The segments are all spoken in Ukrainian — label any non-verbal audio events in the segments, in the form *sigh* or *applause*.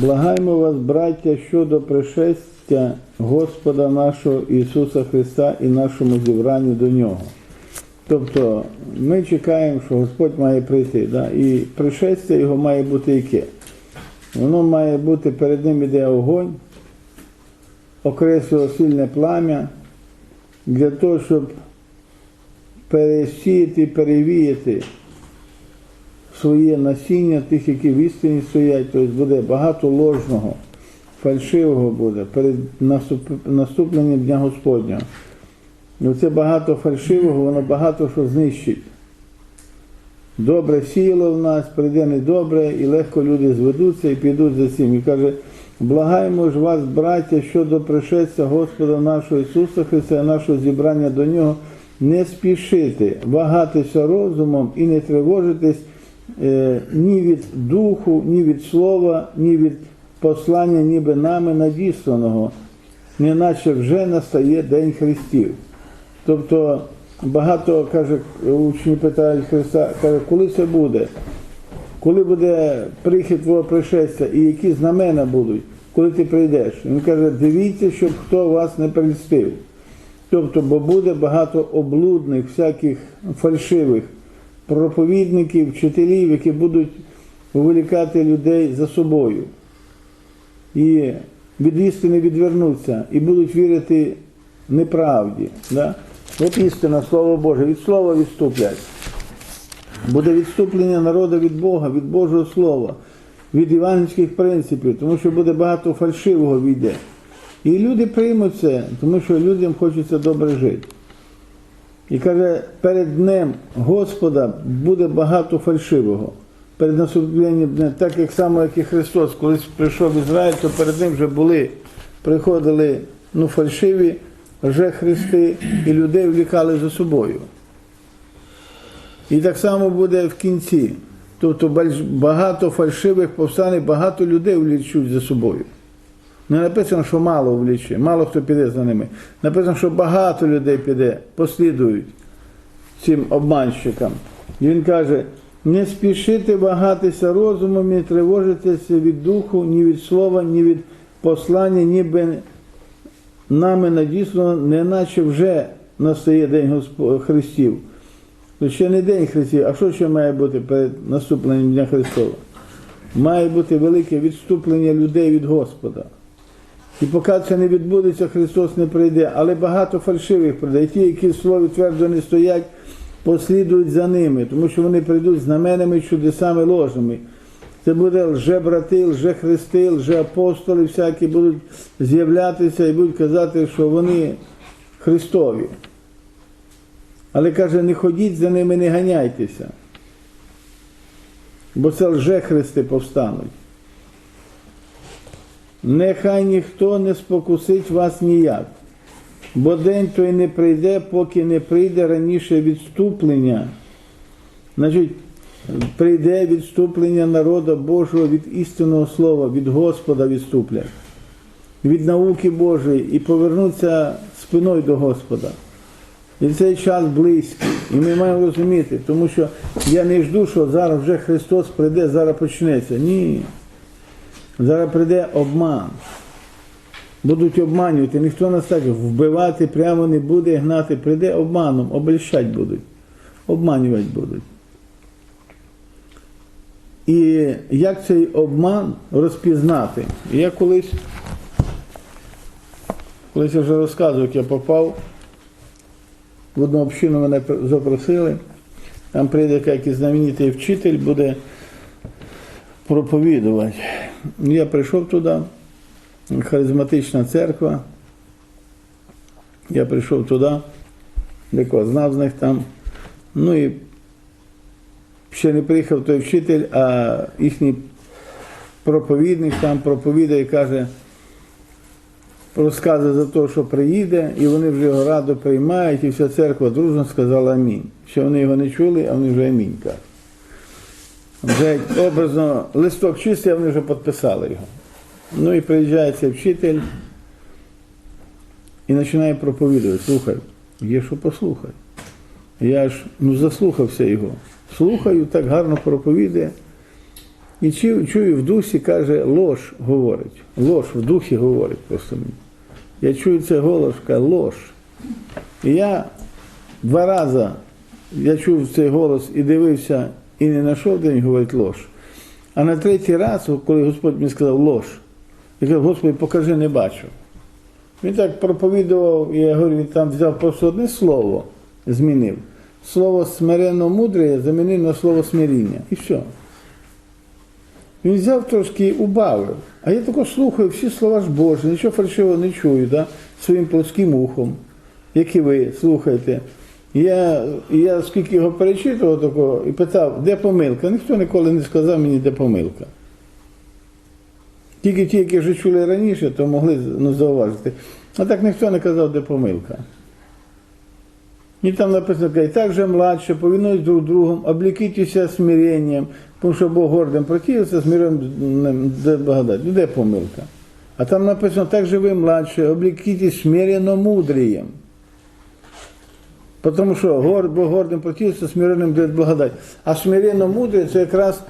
Благаємо вас, браття, щодо пришестя Господа нашого Ісуса Христа і нашому зібранню до Нього. Тобто ми чекаємо, що Господь має прийти, да? і пришестя його має бути яке? Воно має бути перед ним іде огонь, окреслює сильне плам'я для того, щоб пересіяти, перевіяти своє насіння тих, які в істині стоять, тобто буде багато ложного, фальшивого буде перед наступ- наступленням Дня Господнього. І оце багато фальшивого, воно багато що знищить. Добре сіяло в нас, прийде недобре, і легко люди зведуться і підуть за цим. І каже, благаємо ж вас, браття, щодо пришестя Господа нашого Ісуса Христа, нашого зібрання до Нього, не спішити, вагатися розумом і не тривожитись ні від духу, ні від слова, ні від послання, ніби нами надісланого, неначе вже настає День Христів. Тобто багато каже, учні питають Христа, каже, коли це буде? Коли буде прихід твого пришестя і які знамена будуть, коли ти прийдеш? Він каже, дивіться, щоб хто вас не прельстив. Тобто, бо буде багато облудних, всяких фальшивих проповідників, вчителів, які будуть виволікати людей за собою. І від істини відвернуться, і будуть вірити неправді. Да? От істина, Слово Боже, від слова відступлять. Буде відступлення народу від Бога, від Божого Слова, від івангельських принципів, тому що буде багато фальшивого війде. І люди приймуть це, тому що людям хочеться добре жити. І каже, перед Днем Господа буде багато фальшивого. Перед наступленням дня, так як само, як і Христос, колись прийшов в Ізраїль, то перед ним вже були, приходили ну, фальшиві христи, і людей влікали за собою. І так само буде в кінці. Тобто багато фальшивих повстане, багато людей влічуть за собою. Не написано, що мало вліче, мало хто піде за ними. Написано, що багато людей піде, послідують цим обманщикам. І він каже: не спішити вагатися розумом, не тривожитися від духу, ні від слова, ні від послання, ніби нами надіслано, неначе вже настає День Христів. То ще не День Христів, а що ще має бути перед наступленням Дня Христова? Має бути велике відступлення людей від Господа. І поки це не відбудеться, Христос не прийде. Але багато фальшивих прийде. І ті, які в слові твердо не стоять, послідують за ними, тому що вони прийдуть знаменами, чудесами ложними. Це буде лже-брати, лже-христи, лже-апостоли, всякі будуть з'являтися і будуть казати, що вони Христові. Але каже, не ходіть за ними, не ганяйтеся. Бо це лже-христи повстануть. Нехай ніхто не спокусить вас ніяк, бо день той не прийде, поки не прийде раніше відступлення. Значить, прийде відступлення народу Божого від істинного слова, від Господа відступлять, від науки Божої і повернуться спиною до Господа. І цей час близький. І ми маємо розуміти, тому що я не жду, що зараз вже Христос прийде, зараз почнеться. Ні. Зараз прийде обман. Будуть обманювати, ніхто нас так вбивати прямо не буде, гнати, прийде обманом, обольщать будуть, обманювати будуть. І як цей обман розпізнати? Я колись, колись я вже розказував, як я попав в одну общину мене запросили, там прийде якийсь знаменитий вчитель, буде проповідувати. Я прийшов туди, харизматична церква. Я прийшов туди, декого знав з них там. Ну і ще не приїхав той вчитель, а їхній проповідник там проповідає і каже, розказує за те, що приїде, і вони вже його радо приймають, і вся церква дружно сказала амінь. Ще вони його не чули, а вони вже амінь кажуть. Вже образно листок чистий, вони вже підписали його. Ну і приїжджає цей вчитель і починає проповідувати. Слухай, є що послухай. Я ж ну, заслухався його. Слухаю, так гарно проповідає. І чую, чую в дусі, каже, лож говорить. Лож в духі говорить просто мені. Я чую цей голос, каже, лож. І я два рази я чув цей голос і дивився, і не знайшов, де він говорить лож. А на третій раз, коли Господь мені сказав лож, я кажу, Господи, покажи, не бачу. Він так проповідував, і я говорю, він там взяв просто одне слово, змінив. Слово смиренно мудре замінив на слово смиріння. І все. Він взяв трошки і убавив. А я тако слухаю всі слова ж Божі, нічого фальшивого не чую, да? своїм плоским ухом, як і ви слухаєте. І Я, я скільки його перечитував такого і питав, де помилка? Ніхто ніколи не сказав мені, де помилка. Тільки ті, які вже чули раніше, то могли ну, зауважити. А так ніхто не казав, де помилка. І там написано, каже, так же младше, повинуюсь друг другом, облекитеся смиренням, тому що Бог гордим противиться, смиренням благодать. Ну, де помилка? А там написано, так же ви младше, облекитесь смиренно мудрієм. Тому що гор- Бог гордим противиться, смиренним де благодать. А смиренно мудрі це якраз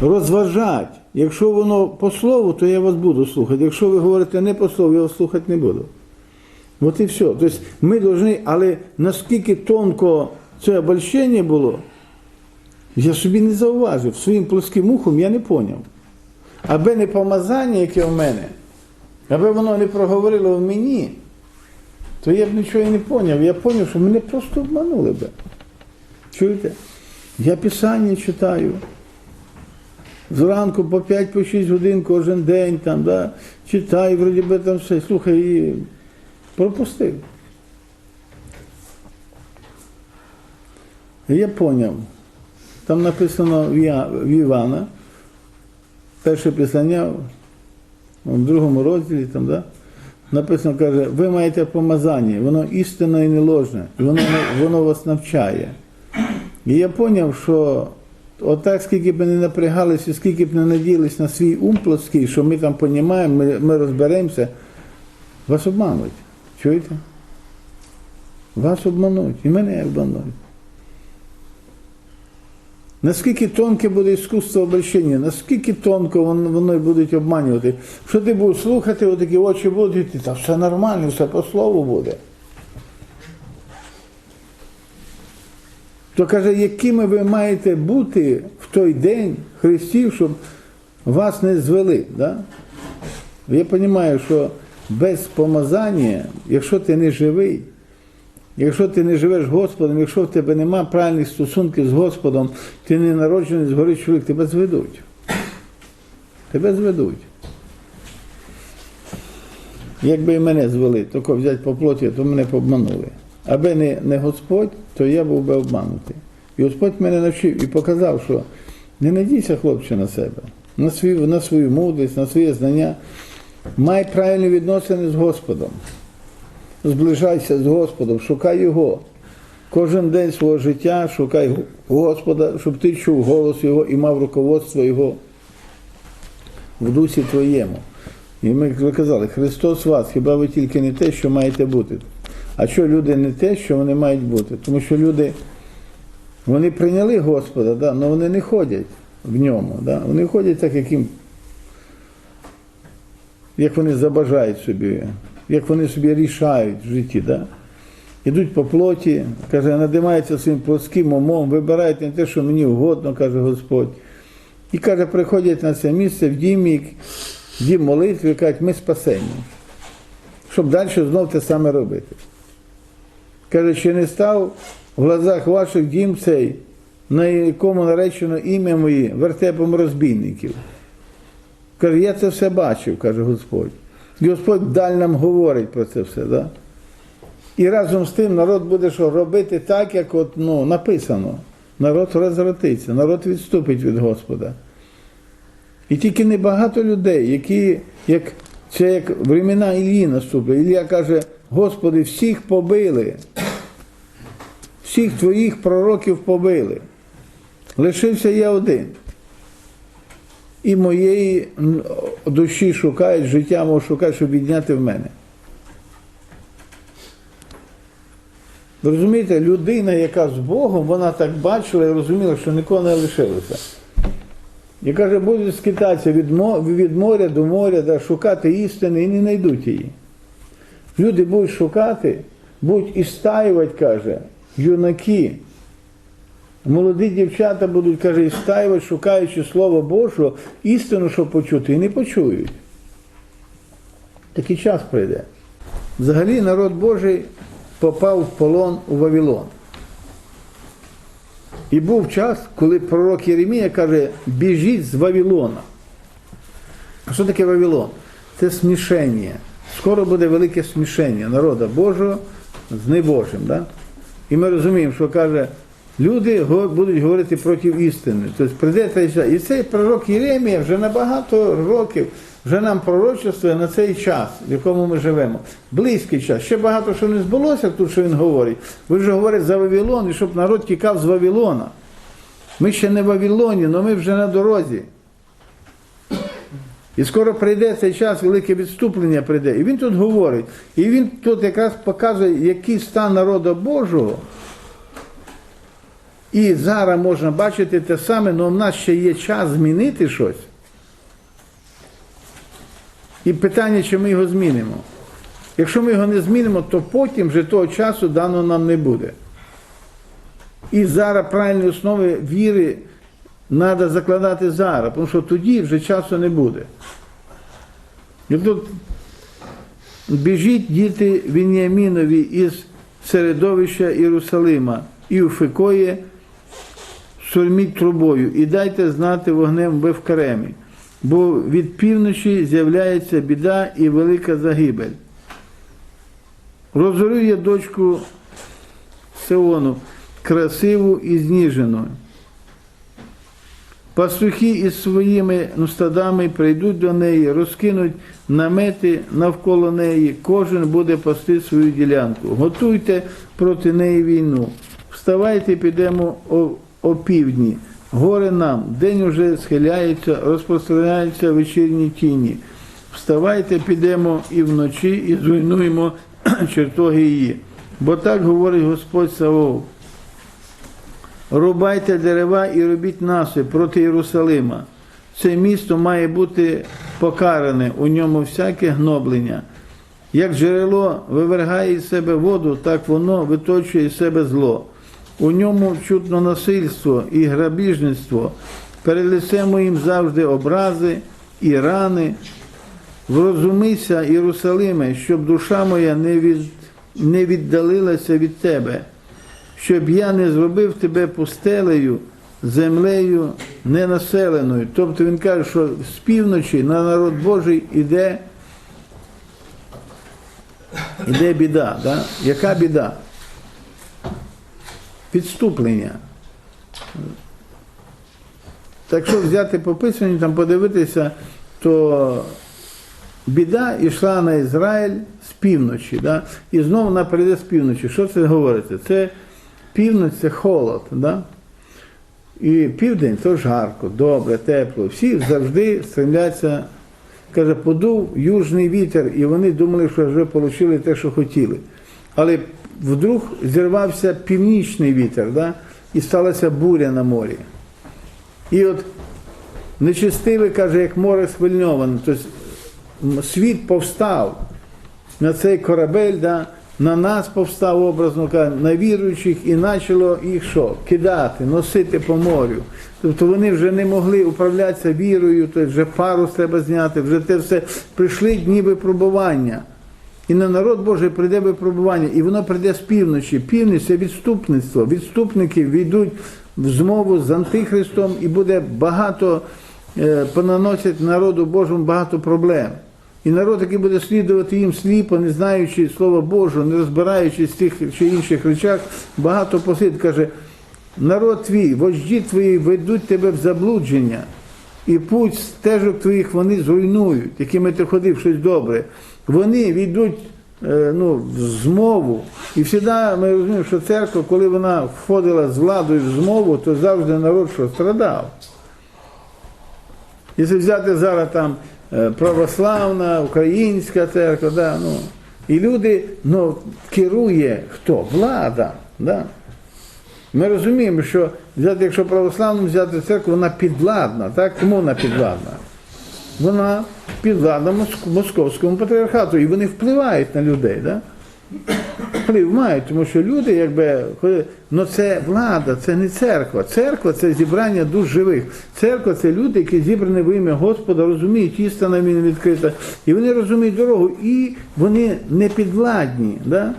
розважать. Якщо воно по слову, то я вас буду слухати. Якщо ви говорите не по слову, я вас слухати не буду. От і все. Тобто ми повинні, але наскільки тонко це обольщення було, я собі не зауважив. Своїм плоским ухом я не поняв. Аби не помазання, яке в мене, аби воно не проговорило в мені, то я б нічого не поняв. Я поняв, що мене просто обманули би. Чуєте? Я писання читаю. Зранку по 5-6 годин кожен день там, да, читаю, вроді би там все. Слухай, і пропустив. Я поняв. Там написано в Івана, перше писання, в другому розділі, там, да, написано, каже, ви маєте помазання, воно істинне і не ложне, воно, воно вас навчає. І я зрозумів, що отак, скільки б не напрягалися, скільки б не надіялись на свій ум плоский, що ми там розуміємо, ми, ми розберемося, вас обмануть. Чуєте? Вас обмануть. І мене обмануть. Наскільки тонке буде іскусство обращення, наскільки тонко воно будуть обманювати. Що ти будеш слухати, отакі очі будуть, і та все нормально, все по слову буде. То каже, якими ви маєте бути в той день Христів, щоб вас не звели. Да? Я розумію, що без помазання, якщо ти не живий, якщо ти не живеш Господом, якщо в тебе нема правильних стосунків з Господом, ти не народжений згори чоловік, тебе зведуть. Тебе зведуть. Якби і мене звели, тільки взяти по плоті, то мене обманули. Аби не, не Господь, то я був би обманутий. І Господь мене навчив і показав, що не надійся, хлопче, на себе, на свою, на свою мудрість, на своє знання. Май правильні відносини з Господом. Зближайся з Господом, шукай Його. Кожен день свого життя шукай Господа, щоб ти чув голос Його і мав руководство Його в дусі твоєму. І ми казали, Христос вас, хіба ви тільки не те, що маєте бути. А що люди не те, що вони мають бути? Тому що люди, вони прийняли Господа, да, але вони не ходять в ньому. Да? Вони ходять так, як їм, як вони забажають собі, як вони собі рішають в житті. Да? Ідуть по плоті, каже, надимаються своїм плотським умом, вибирають не те, що мені угодно, каже Господь. І каже, приходять на це місце в дім, в дім молитви, і кажуть, ми спасені. Щоб далі знов те саме робити. Каже, чи не став в глазах ваших дім цей, на якому наречено ім'я моє, вертепом розбійників. Каже, я це все бачив, каже Господь. Господь даль нам говорить про це все. Да? І разом з тим народ буде що робити так, як от, ну, написано. Народ розвратиться, народ відступить від Господа. І тільки небагато людей, які, як, це як времена Іллі наступили. Ілля каже, Господи, всіх побили, всіх твоїх пророків побили. Лишився я один. І моєї душі шукають, життя мого шукають, щоб відняти в мене. Розумієте, людина, яка з Богом, вона так бачила і розуміла, що нікого не лишилося. І каже, будуть скитатися від моря до моря, да, шукати істини і не знайдуть її. Люди будуть шукати, будуть істаювати, каже, юнаки. Молоді дівчата будуть, каже, істаювати, шукаючи Слово Божого, істину, щоб почути, і не почують. Такий час прийде. Взагалі народ Божий попав в полон у Вавилон. І був час, коли пророк Єремія каже, біжіть з Вавилона. А що таке Вавилон? Це смішення. Скоро буде велике смішення народа Божого з небожим. Да? І ми розуміємо, що каже, люди будуть говорити проти істини. Тобто прийде час. І цей пророк Єремія вже на багато років вже нам пророчествує на цей час, в якому ми живемо. Близький час. Ще багато що не збулося тут, що він говорить. Ви вже говорить за Вавилон, і щоб народ тікав з Вавилона. Ми ще не в Вавилоні, але ми вже на дорозі. І скоро прийде цей час, велике відступлення прийде. І він тут говорить. І він тут якраз показує, який стан народу Божого. І зараз можна бачити те саме, але в нас ще є час змінити щось. І питання, чи ми його змінимо. Якщо ми його не змінимо, то потім вже того часу дано нам не буде. І зараз правильні основи віри треба закладати зараз, тому що тоді вже часу не буде. Тут біжіть діти Вініамінові із середовища Єрусалима і у Фекої сурміть трубою і дайте знати вогнем в Бевкаремі, бо від півночі з'являється біда і велика загибель. Розорю я дочку Сеону, красиву і зніжену. Пастухи із своїми стадами прийдуть до неї, розкинуть намети навколо неї, кожен буде пасти свою ділянку. Готуйте проти неї війну. Вставайте, підемо о, о. Горе нам, день уже схиляється, розпространяються вечірні тіні. Вставайте, підемо і вночі, і зруйнуємо *clears throat* чертоги її. Бо так говорить Господь Савов. Рубайте дерева і робіть насип проти Єрусалима. Це місто має бути покаране, у ньому всяке гноблення. Як джерело вивергає із себе воду, так воно виточує із себе зло. У ньому чутно насильство і грабіжництво. Перед лицем моїм завжди образи і рани. Врозумися, Єрусалиме, щоб душа моя не, від, не віддалилася від тебе щоб я не зробив тебе пустелею, землею ненаселеною. Тобто він каже, що з півночі на народ Божий іде, іде біда. Да? Яка біда? Підступлення. Так що взяти пописані, там подивитися, то біда йшла на Ізраїль з півночі. Да? І знову вона прийде з півночі. Що це говориться? Це північ це холод. Да? І південь то жарко, добре, тепло. Всі завжди стремляться, каже, подув южний вітер, і вони думали, що вже отримали те, що хотіли. Але вдруг зірвався північний вітер, да? і сталася буря на морі. І от нечистивий, каже, як море схвильноване, тобто світ повстав на цей корабель, да, на нас повстав образно кажучи, на віруючих і почало їх що? Кидати, носити по морю. Тобто вони вже не могли управлятися вірою, тобто вже парус треба зняти, вже те все прийшли дні випробування. І на народ Божий прийде випробування, і воно прийде з півночі. Північ це відступництво. Відступники війдуть в змову з Антихристом, і буде багато, е, понаносять народу Божому багато проблем. І народ, який буде слідувати їм сліпо, не знаючи Слова Божого, не розбираючись в тих чи інших речах, багато посид каже, народ твій, вожді твої ведуть тебе в заблудження, і путь стежок твоїх вони зруйнують, якими ти ходив щось добре. Вони війдуть е, ну, в змову. І завжди ми розуміємо, що церква, коли вона входила з владою в змову, то завжди народ що страдав. Якщо взяти зараз там е, православна, українська церква, да, ну, і люди ну, керує хто? Влада. Да? Ми розуміємо, що взяти, якщо православну взяти церкву, вона підвладна. Так? Кому вона підвладна? Вона моск- московському патріархату, і вони впливають на людей. Да? Вплив мають, тому що люди, якби, ну це влада, це не церква. Церква це зібрання душ живих. Церква це люди, які зібрані в ім'я Господа, розуміють, істина їм відкрита. І вони розуміють дорогу, і вони не підвладні. Да?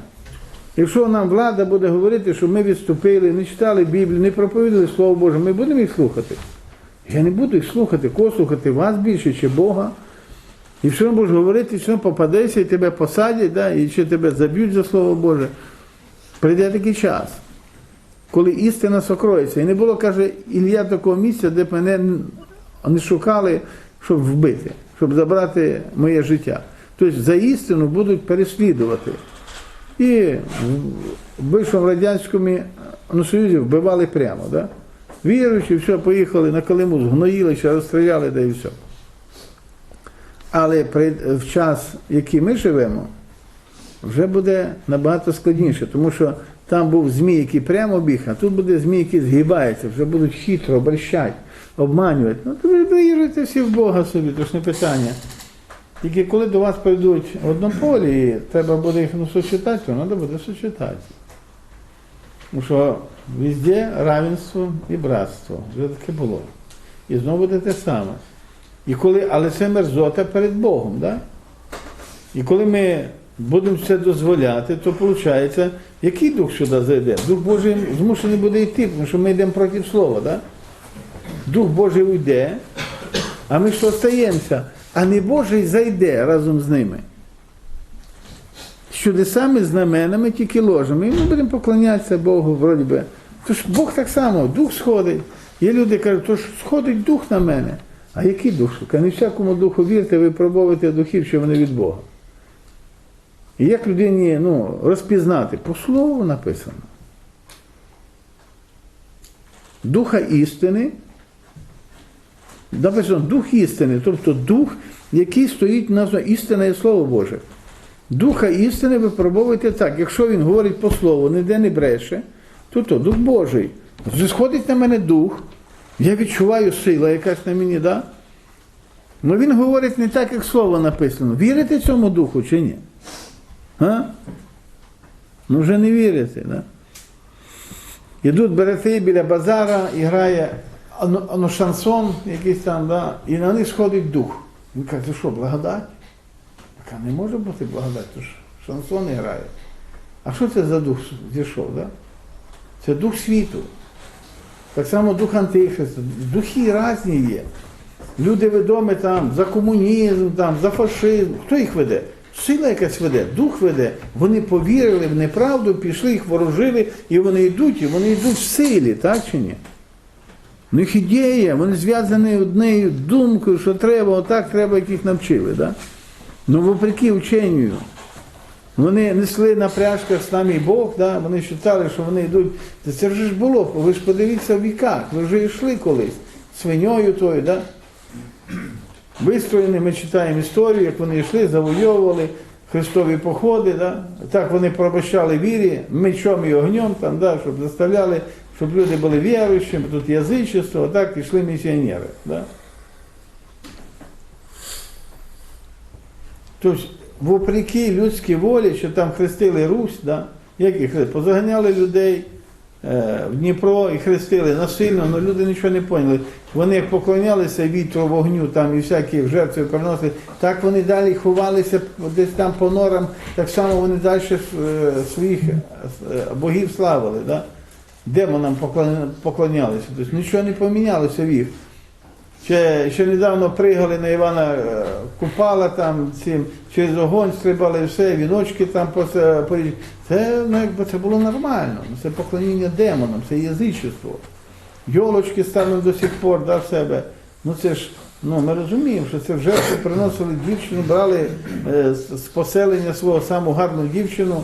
Якщо нам влада буде говорити, що ми відступили, не читали Біблію, не проповідали Слово Боже, ми будемо їх слухати. Я не буду їх слухати, кого слухати, вас більше чи Бога. І все одно будеш говорити, що попадешся, і тебе посадять, да, і чи тебе заб'ють за Слово Боже. Прийде такий час, коли істина сокроється. І не було, каже, Ілля такого місця, де б мене не шукали, щоб вбити, щоб забрати моє життя. Тобто за істину будуть переслідувати. І в бившому радянському ну, Союзі вбивали прямо. Да? Віруючи, все, поїхали на Калиму, згноїли, ще розстріляли, да і все. Але в час, в який ми живемо, вже буде набагато складніше, тому що там був змій, який прямо біг, а тут буде змій, який згибається, вже будуть хитро, обращати, обманювати. Ну, то ви виїжджайте всі в Бога собі, то ж не питання. Тільки коли до вас прийдуть в одному треба буде їх ну, сочетати, то треба буде сочетати. Тому що везде равенство і братство. Вже таке було. І знову буде те саме. І коли, але це мерзота перед Богом. Да? І коли ми будемо це дозволяти, то виходить, який дух сюди зайде? Дух Божий змушений буде йти, тому що ми йдемо проти слова. Да? Дух Божий уйде, а ми що остаємося? А не Божий зайде разом з ними. Чудесами, знаменами, тільки ложами. І ми будемо поклонятися Богу, вроді би. Тож Бог так само, дух сходить. Є люди кажуть, то ж сходить дух на мене. А який дух? Не всякому духу вірте, ви пробовуєте духів, що вони від Бога. І як людині ну, розпізнати? По слову написано. Духа істини. Написано дух істини, тобто дух, який стоїть на істина і Слово Боже. Духа істини ви пробовуєте так. Якщо він говорить по слову, ніде не бреше, то то дух Божий. Сходить на мене дух, я відчуваю сила якась на мені, да? Ну він говорить не так, як слово написано. Вірите цьому духу чи ні? А? Ну вже не вірите, да? Ідуть брати біля базара і грає ну, шансон якийсь там, да? і на них сходить дух. Він каже, що, благодать? Така не може бути благодать, то ж шансон грає. А що це за дух зійшов? Да? Це дух світу. Так само дух антихриста. Духи різні є. Люди відомі там за комунізм, там, за фашизм. Хто їх веде? Сила якась веде, дух веде. Вони повірили в неправду, пішли, їх ворожили, і вони йдуть, і вони йдуть в силі, так чи ні? У них ідея, вони зв'язані однією думкою, що треба, отак треба, як їх навчили. Да? Ну, вопреки вченню. Вони несли на пряжках з нами Бог, да? вони вважали, що вони йдуть. Це вже ж було, ви ж подивіться в віках, ви вже йшли колись свиньою тою, да? вистроєні, ми читаємо історію, як вони йшли, завойовували хрестові походи, да? так вони порабощали вірі, мечом і огнем, там, да? щоб заставляли, щоб люди були віруючими, тут язичество, так йшли місіонери. Да? Тобто, вопреки людській волі, що там хрестили Русь, да? як їх хрестили? позаганяли людей е, в Дніпро і хрестили насильно, але люди нічого не поняли. Вони як поклонялися вітру, вогню там і всякі жертви приносили, так вони далі ховалися десь там по норам, так само вони далі е, своїх е, богів славили. Да? Демонам поклонялися. Тобто нічого не помінялося в їх. Ще, ще недавно пригали на Івана е, Купала там цим, через огонь стрибали все, віночки там поріж. Це, ну, якби це було нормально. Це поклоніння демонам, це язичество. Йолочки ставили до сих пор да, в себе. Ну це ж, ну ми розуміємо, що це в жертву приносили дівчину, брали е, з поселення свого саму гарну дівчину,